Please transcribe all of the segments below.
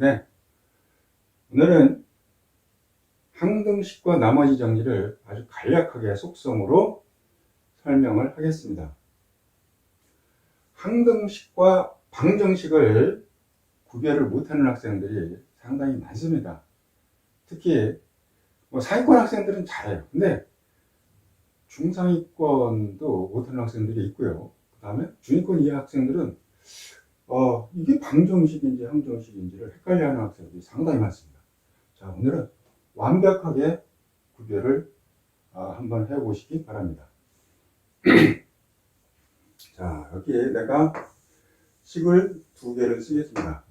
네. 오늘은 항등식과 나머지 정리를 아주 간략하게 속성으로 설명을 하겠습니다. 항등식과 방정식을 구별을 못하는 학생들이 상당히 많습니다. 특히 뭐 상위권 학생들은 잘해요. 근데 중상위권도 못하는 학생들이 있고요. 그 다음에 중위권 이하 학생들은 어, 이게 방정식인지 항정식인지를 헷갈려하는 학생들이 상당히 많습니다. 자, 오늘은 완벽하게 구별을 아, 한번 해보시기 바랍니다. 자, 여기에 내가 식을 두 개를 쓰겠습니다.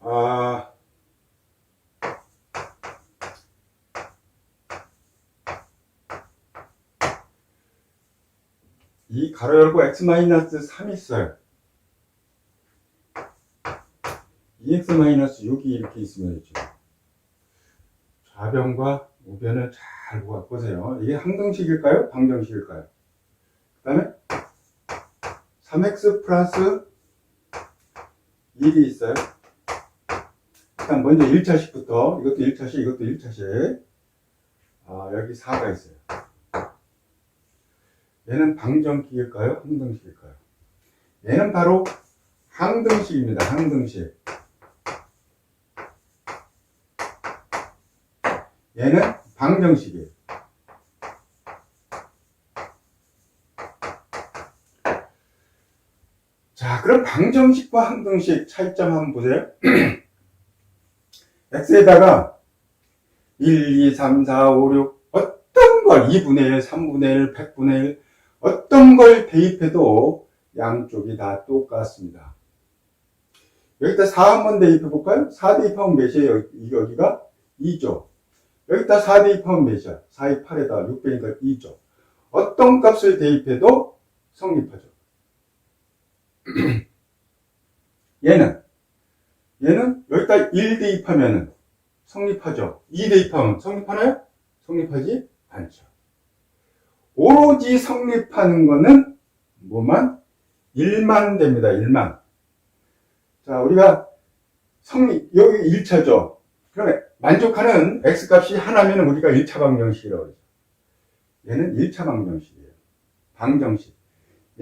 아, 이 가로 열고 x-3 있어요. 2x-6이 이렇게 있으면 있죠. 좌변과 우변을 잘 보세요. 이게 항등식일까요? 방정식일까요? 그 다음에 3x 플러스 1이 있어요. 일단 먼저 1차식부터 이것도 1차식, 이것도 1차식. 아, 여기 4가 있어요. 얘는 방정식일까요? 항등식일까요? 얘는 바로 항등식입니다. 항등식. 얘는 방정식이에요. 자, 그럼 방정식과 항등식 차이점 한번 보세요. x에다가 1, 2, 3, 4, 5, 6 어떤 걸 2분의 1, 3분의 1, 100분의 1 어떤 걸 대입해도 양쪽이 다 똑같습니다. 여기다 4 한번 대입해 볼까요? 4 대입하면 몇이에요? 여기- 여기가 2죠. 여기다 4 대입하면 몇이야? 4, 2, 8에다 6 빼니까 2죠. 어떤 값을 대입해도 성립하죠. 얘는 얘는 여기다 1 대입하면 성립하죠. 2 대입하면 성립하나요? 성립하지 않죠. 오로지 성립하는 거는 뭐만? 1만 됩니다. 1만. 자, 우리가 성립, 여기 1차죠. 그러면 만족하는 x값이 하나면 우리가 1차 방정식이라고 그러죠. 얘는 1차 방정식이에요. 방정식.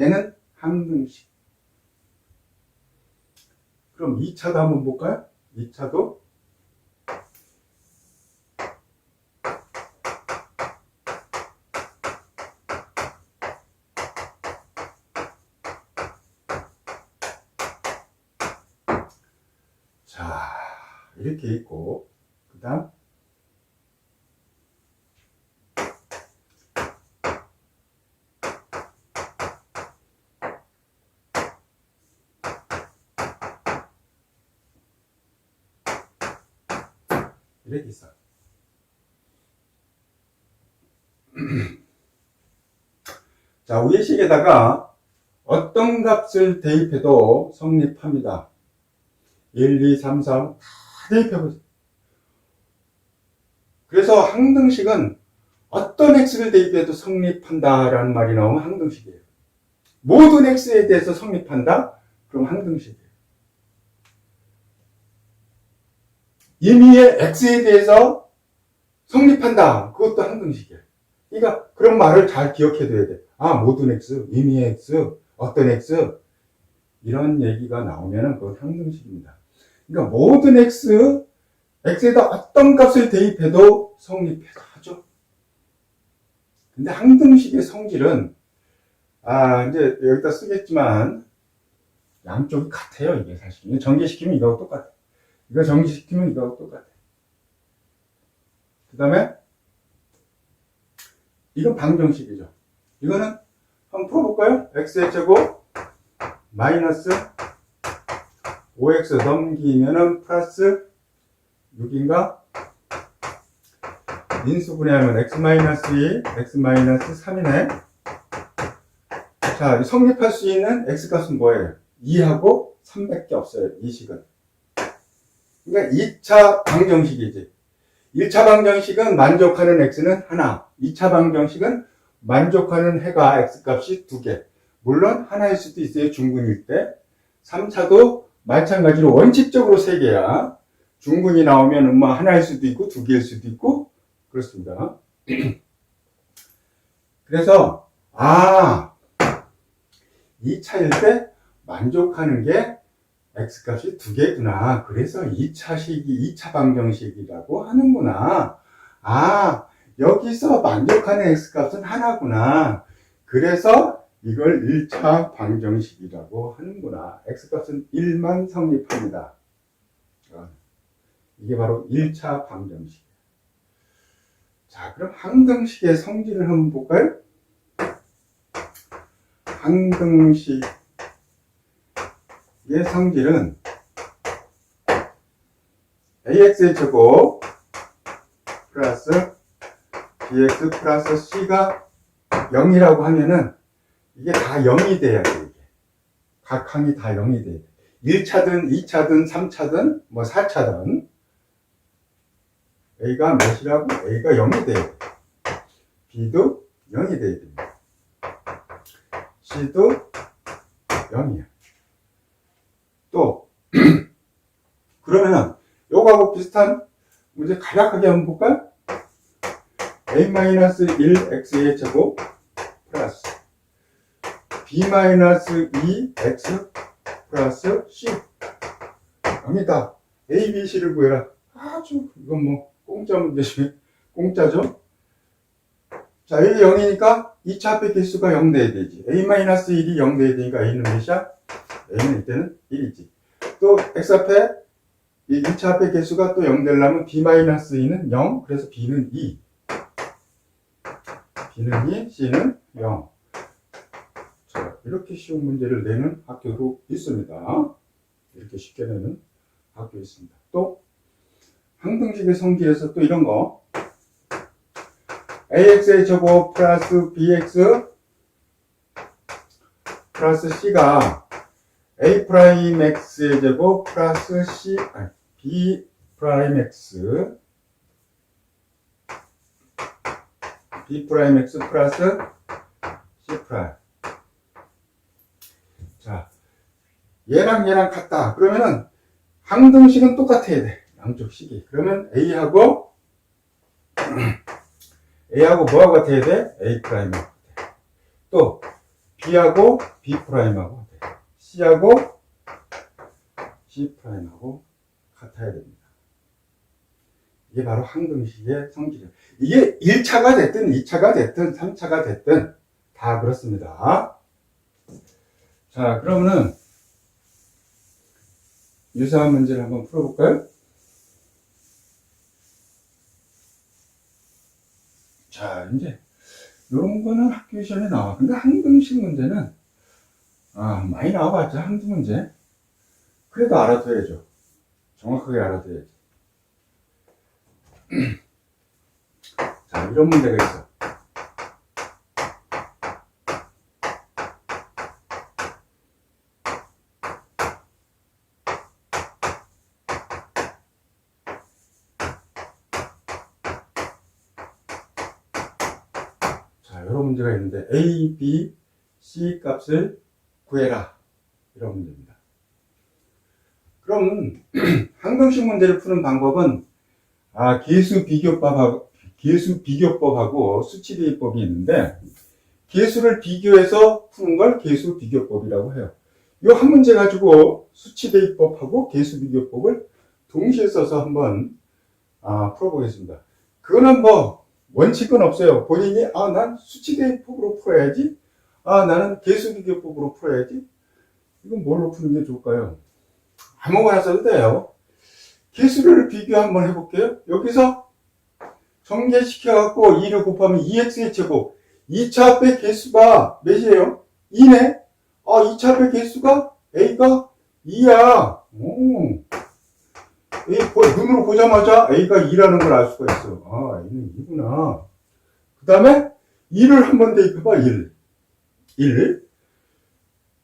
얘는 항등식. 그럼 2차도 한번 볼까요? 2차도 자, 이렇게 있고, 그 다음, 이렇게 있어. 자, 위의 식에다가 어떤 값을 대입해도 성립합니다. 1, 2, 3, 4, 다 대입해보세요. 그래서 항등식은 어떤 x를 대입해도 성립한다라는 말이 나오면 항등식이에요. 모든 x에 대해서 성립한다? 그럼 항등식이에요. 임의의 x에 대해서 성립한다. 그것도 항등식이에요. 그러니까 그런 말을 잘 기억해둬야 돼. 아, 모든 x, 임의의 x, 어떤 x, 이런 얘기가 나오면은 그건 항등식입니다. 그러니까 모든 x, x에다 어떤 값을 대입해도 성립하죠. 근데 항등식의 성질은 아 이제 여기다 쓰겠지만 양쪽이 같아요 이게 사실 이거 전개시키면 이거하고 똑같아. 이거 전개시키면 이거하고 똑같아. 그 다음에 이건 방정식이죠. 이거는 한번 풀어볼까요? x의 제곱 마이너스 5x 넘기면은 플러스 6인가? 인수 분해하면 x-2, x-3이네. 자, 성립할 수 있는 x값은 뭐예요? 2하고 3밖에 없어요. 이 식은. 그러니까 2차 방정식이지. 1차 방정식은 만족하는 x는 하나. 2차 방정식은 만족하는 해가 x값이 두 개. 물론 하나일 수도 있어요. 중근일 때. 3차도 마찬가지로 원칙적으로 세 개야. 중근이 나오면 뭐 하나일 수도 있고 두 개일 수도 있고 그렇습니다. 그래서 아 2차일 때 만족하는 게 x값이 두 개구나. 그래서 2차식이 2차 방정식이라고 하는구나. 아 여기서 만족하는 x값은 하나구나. 그래서 이걸 1차 방정식이라고 하는구나. x값은 1만 성립합니다. 어, 이게 바로 1차 방정식. 자, 그럼 항등식의 성질을 한번 볼까요? 항등식의 성질은 ax의 제곱 플러스 bx 플러스 c가 0이라고 하면은 이게 다 0이 돼야 돼, 이게. 각 항이 다 0이 돼야 돼. 1차든 2차든 3차든 뭐 4차든 A가 몇이라고? A가 0이 돼야 돼. B도 0이 돼야 됩니다. C도 0이야. 또 그러면은 요거하고 비슷한 문제 간략하게 한번 볼까요? A-1x의 제곱 플러스 B-2x 플러스 C 0이다. A, B, C를 구해라. 아주 이건 뭐 공짜 문제지 공짜죠? 자 여기 0이니까 2차 합의 개수가 0 돼야 되지 A-1이 0 돼야 되니까 A는 몇이야? A는 이때는 1이지 또 X 앞에 이 2차 합의 개수가 또 0 되려면 B-2는 0 그래서 B는 2 B는 2 C는 0 자, 이렇게 쉬운 문제를 내는 학교도 있습니다. 이렇게 쉽게 내는 학교 있습니다. 또 항등식의 성질에서 또 이런 거. Ax의 제곱 플러스 bx 플러스 c가 a 프라임 x의 제곱 플러스 c 아니, b 프라임 x b 프라임 x 플러스 c 프라임 자 얘랑 얘랑 같다 그러면은 항등식은 똑같아야 돼 양쪽 식이. 그러면 A하고 A하고 뭐하고 같아야 돼? A 프라임하고. 또 B하고 B 프라임하고. C하고 C 프라임하고 같아야 됩니다. 이게 바로 항등식의 성질이에요. 이게 1차가 됐든 2차가 됐든 3차가 됐든 다 그렇습니다. 자, 그러면은 유사한 문제를 한번 풀어볼까요? 자, 이제, 요런 거는 학교 시험에 나와. 근데 항등식 문제는, 아, 많이 나와봤자 한두 문제. 그래도 알아둬야죠. 정확하게 알아둬야지. 자, 이런 문제가 있어. 자, 이런 문제가 있는데 A, B, C 값을 구해라. 이런 문제입니다. 그럼 항등식 문제를 푸는 방법은 아, 계수 비교법하고 계수 비교법하고 수치 대입법이 있는데 계수를 비교해서 푸는 걸 계수 비교법이라고 해요. 이 한 문제 가지고 수치 대입법하고 계수 비교법을 동시에 써서 한번 아, 풀어보겠습니다. 그거는 뭐 원칙은 없어요. 본인이 아 난 수치대입법으로 풀어야지. 아 나는 계수비교법으로 풀어야지. 이건 뭘로 푸는 게 좋을까요? 아무거나 써도 돼요. 계수를 비교 한번 해볼게요. 여기서 전개시켜갖고 2를 곱하면 2x의 제곱. 2차 합의 개수가 몇이에요? 2네? 아 2차 합의 개수가 a가 2야. 오. 보- 눈으로 보자마자 A가 2라는 걸 알 수가 있어. 아, A는 2구나. 그 다음에 2를 한 번 대입해봐, 1. 1.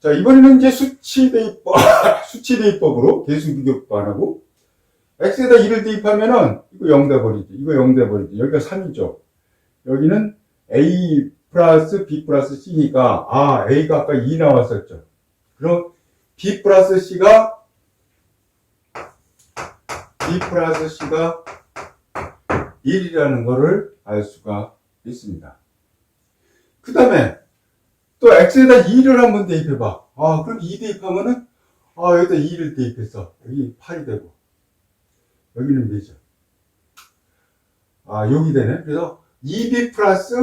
자, 이번에는 이제 수치 대입법, 수치 대입법으로 계수 비교법 안 하고, X에다 2를 대입하면은, 이거 0 돼버리지. 이거 0 돼버리지. 여기가 3이죠. 여기는 A 플러스 B 플러스 C니까, 아, A가 아까 2 나왔었죠. 그럼 B 플러스 C가 B 플러스 C가 1이라는 거를 알 수가 있습니다. 그 다음에 또 X에다 2를 한번 대입해봐. 아, 그럼 2 대입하면은, 아, 여기다 2를 대입했어. 여기 8이 되고. 여기는 몇이죠? 아, 여기 되네. 그래서 2B 플러스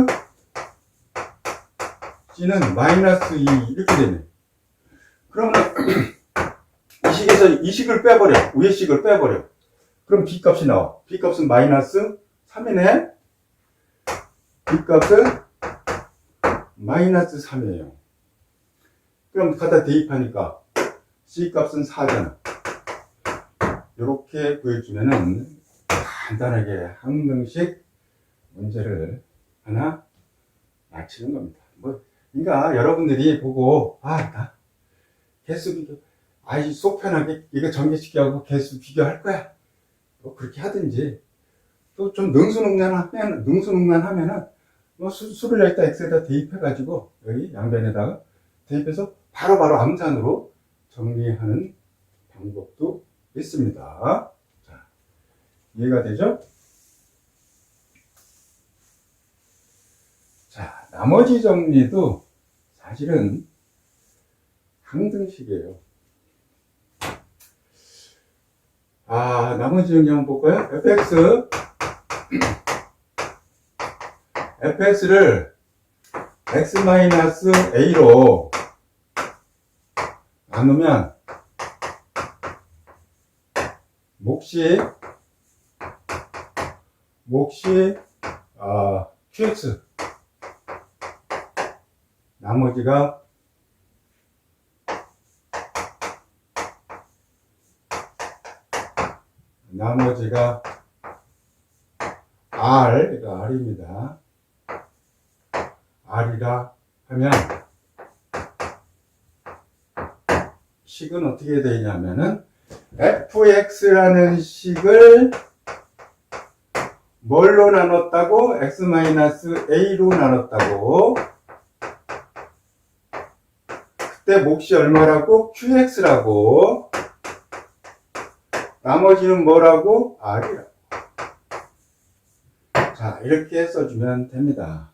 C는 마이너스 2 이렇게 되네. 그러면 이 식에서 이 식을 빼버려. 위에 식을 빼버려. 그럼 B 값이 나와. B 값은 마이너스 3이네. B 값은 마이너스 3이에요. 그럼 갖다 대입하니까 C 값은 4잖아. 이렇게 구해주면은 간단하게 항등식 문제를 하나 맞히는 겁니다. 뭐, 그러니까 여러분들이 보고 아, 나 개수 비교, 아이 속 편하게 이거 전개시켜하고 개수 비교할 거야. 뭐 그렇게 하든지 또 좀 능수능란하면 능수능란하면은 뭐 수, 수를 여기다 x에다 대입해가지고 여기 양변에다가 대입해서 바로 바로 암산으로 정리하는 방법도 있습니다. 자, 이해가 되죠? 자, 나머지 정리도 사실은 항등식이에요. 아, 나머지 정리 한번 볼까요? fx fx를 x-a로 나누면 몫이 몫이 아, qx 나머지가 나머지가 R, 이거 R입니다. R이라 하면 식은 어떻게 되냐면은 fx라는 식을 뭘로 나눴다고? x-a로 나눴다고. 그때 몫이 얼마라고? qx라고. 나머지는 뭐라고? r이라고. 자, 이렇게 써주면 됩니다.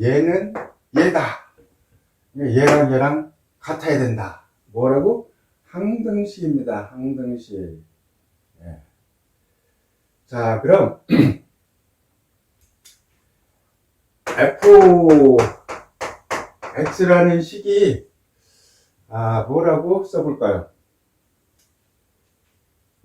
얘는 얘다. 얘랑 얘랑 같아야 된다. 뭐라고? 항등식입니다. 항등식. 예. 자, 그럼 f x라는 식이 아, 뭐라고 써볼까요?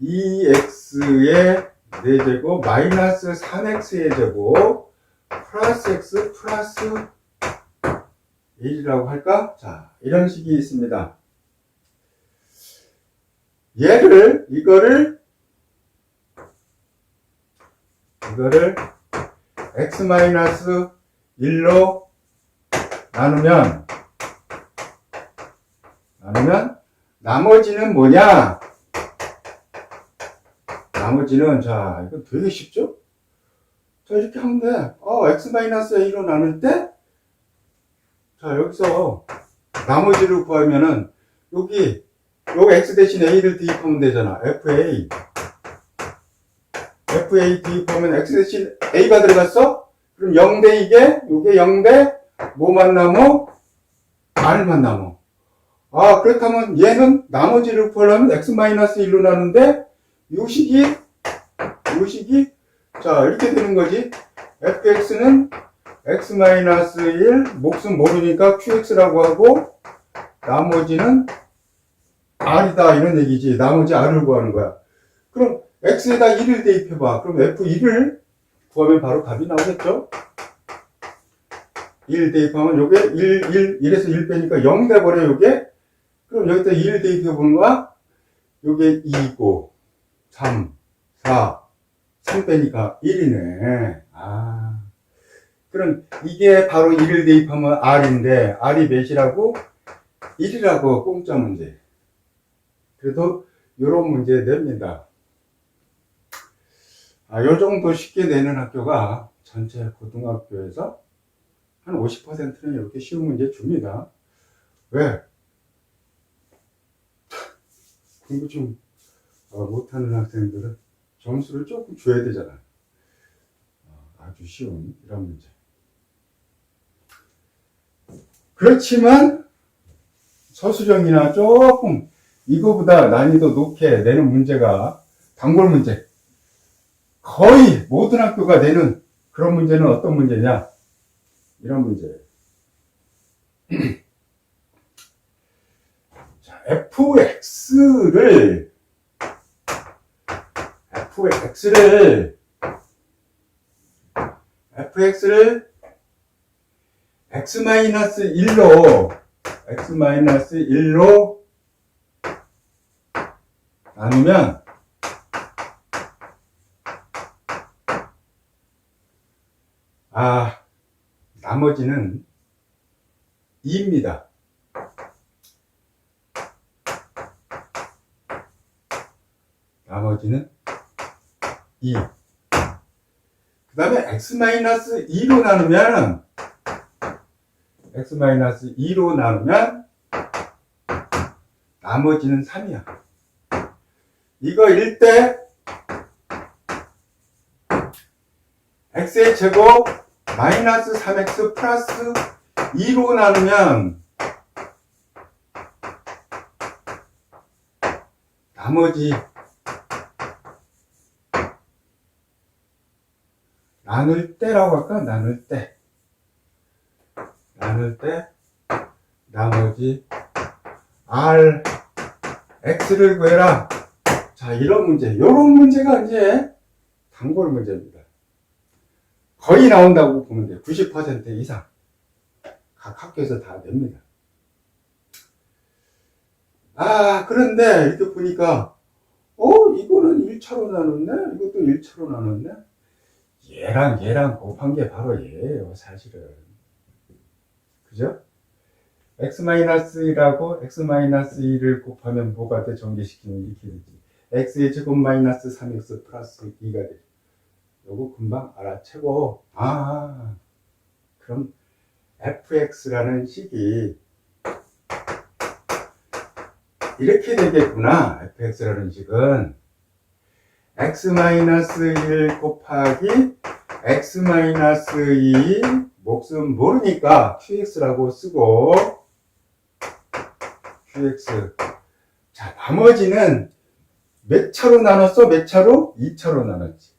2x의 4제곱 마이너스 3x의 제곱 플러스 x 플러스 1이라고 할까? 자, 이런 식이 있습니다. 얘를, 이거를, 이거를 x 마이너스 1로 나누면, 나누면, 나머지는 뭐냐? 나머지는, 자, 이거 되게 쉽죠? 자, 이렇게 하면 돼. 어, x-a로 나눌 때, 자, 여기서 나머지를 구하면은, 여기, 여기 x 대신 a를 대입하면 되잖아. fa. fa 대입하면 x 대신 a가 들어갔어? 그럼 0 대 이게, 요게 0 대, 뭐만 남어? r만 남어. 아, 그렇다면 얘는 나머지를 구하려면 x-1로 나누는데, 요 식이, 요 식이, 자, 이렇게 되는 거지. fx는 x-1, 몫은 모르니까 qx라고 하고, 나머지는 r이다, 이런 얘기지. 나머지 r을 구하는 거야. 그럼 x에다 1을 대입해봐. 그럼 f1을 구하면 바로 답이 나오겠죠? 1 대입하면 요게 1, 1, 1에서 1 빼니까 0 돼버려, 요게. 그럼 여기다 1 대입해보는 거야? 요게 2고, 3, 4, 3 빼니까 1이네. 아. 그럼 이게 바로 1을 대입하면 R인데, R이 몇이라고? 1이라고, 공짜 문제. 그래도 요런 문제 냅니다. 아, 요 정도 쉽게 내는 학교가 전체 고등학교에서 한 50%는 이렇게 쉬운 문제 줍니다. 왜? 공부 좀 어, 못하는 학생들은 점수를 조금 줘야 되잖아. 어, 아주 쉬운 이런 문제. 그렇지만 서술형이나 조금 이거보다 난이도 높게 내는 문제가 단골 문제. 거의 모든 학교가 내는 그런 문제는 어떤 문제냐? 이런 문제. 자, fx를 fx를 fx를 x-1로 x-1로 나누면 아 나머지는 2입니다. 나머지는 2. 그 다음에 x-2로 나누면 x-2로 나누면 나머지는 3이야. 이거 1대 x의 제곱 마이너스 3x 플러스 2로 나누면 나머지 나눌 때라고 할까? 나눌 때. 나눌 때 나머지 r x를 구해라. 자, 이런 문제. 이런 문제가 이제 단골 문제입니다. 거의 나온다고 보면 돼요. 90% 이상. 각 학교에서 다 냅니다. 아, 그런데 이렇게 보니까, 어, 이거는 1차로 나눴네? 이것도 1차로 나눴네? 얘랑 얘랑 곱한 게 바로 얘예요, 사실은. 그죠? x-1하고 x-2를 곱하면 뭐가 돼? 전개시키면 이렇게 되지. x의 제곱 마이너스 3x 플러스 2가 돼. 요거 금방 알아채고, 아, 그럼 fx라는 식이 이렇게 되겠구나. fx라는 식은 x-1 곱하기 x-2 몫은 모르니까 qx라고 쓰고 qx. 자 나머지는 몇 차로 나눴어? 몇 차로? 2차로 나눴지.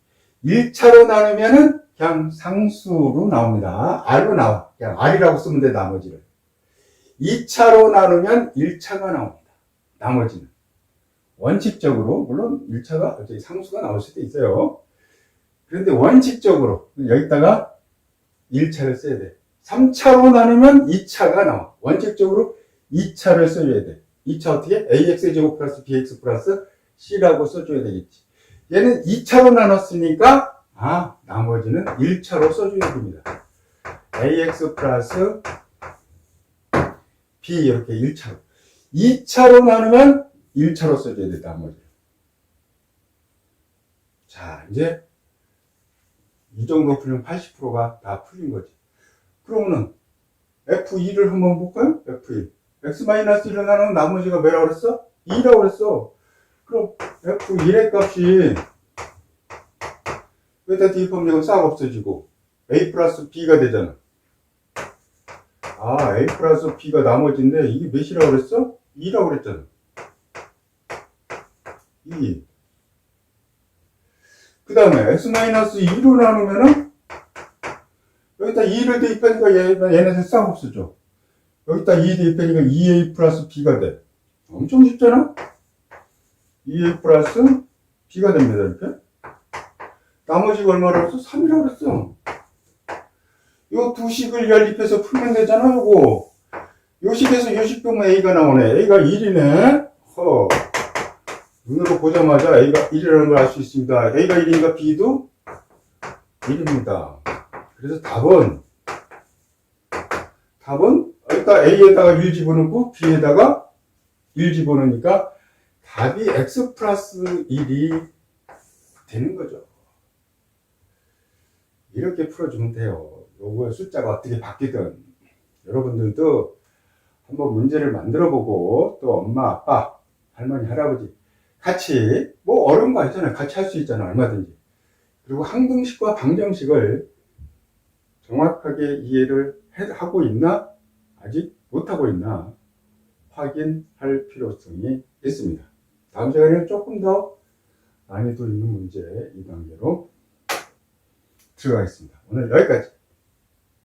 1차로 나누면은 그냥 상수로 나옵니다. R로 나와. 그냥 r이라고 쓰면 돼 나머지를. 2차로 나누면 1차가 나옵니다. 나머지는. 원칙적으로 물론 1차가 저기 상수가 나올 수도 있어요 그런데 원칙적으로 여기다가 1차를 써야 돼. 3차로 나누면 2차가 나와. 원칙적으로 2차를 써줘야 돼. 2차 어떻게? ax 제곱 플러스 bx 플러스 c라고 써줘야 되겠지. 얘는 2차로 나눴으니까 아 나머지는 1차로 써줘야 됩니다. ax 플러스 b 이렇게 1차로. 2차로 나누면 1차로 써줘야 돼 나머지. 자 이제 이 정도 풀면 80%가 다 풀린 거지. 그러면은 F2를 한번 볼까요? F1. X-1을 나누면 나머지가 뭐라고 그랬어? 2라고 그랬어. 그럼 F1의 값이 여기다 대입하면 이건 싹 없어지고 A 플러스 B가 되잖아. 아, A 플러스 B가 나머지인데 이게 몇이라고 그랬어? 2라고 그랬잖아. 2. 그 다음에 x-2로 나누면은 여기다 2를 대입하니까 얘, 얘네들 싹 없어져. 여기다 2 대입하니까 2a 플러스 b가 돼. 엄청 쉽잖아? 2a 플러스 b가 됩니다, 이렇게. 나머지가 얼마라고 했어? 3이라고 그랬어. 요 두 식을 연립해서 풀면 되잖아, 요거. 요 식에서 요식 보면 a가 나오네. a가 1이네. 허. 눈으로 보자마자 A가 1이라는 걸 알 수 있습니다. A가 1이니까 B도 1입니다. 그래서 답은, 답은, 일단 A에다가 1 집어넣고 B에다가 1 집어넣으니까 답이 X 플러스 1이 되는 거죠. 이렇게 풀어주면 돼요. 요거의 숫자가 어떻게 바뀌든 여러분들도 한번 문제를 만들어 보고 또 엄마, 아빠, 할머니, 할아버지 같이 뭐 어려운 거 아니잖아요. 같이 할 수 있잖아요. 얼마든지. 그리고 항등식과 방정식을 정확하게 이해를 해- 하고 있나 아직 못하고 있나 확인할 필요성이 있습니다. 다음 시간에는 조금 더 난이도 있는 문제 2단계로 들어가겠습니다. 오늘 여기까지.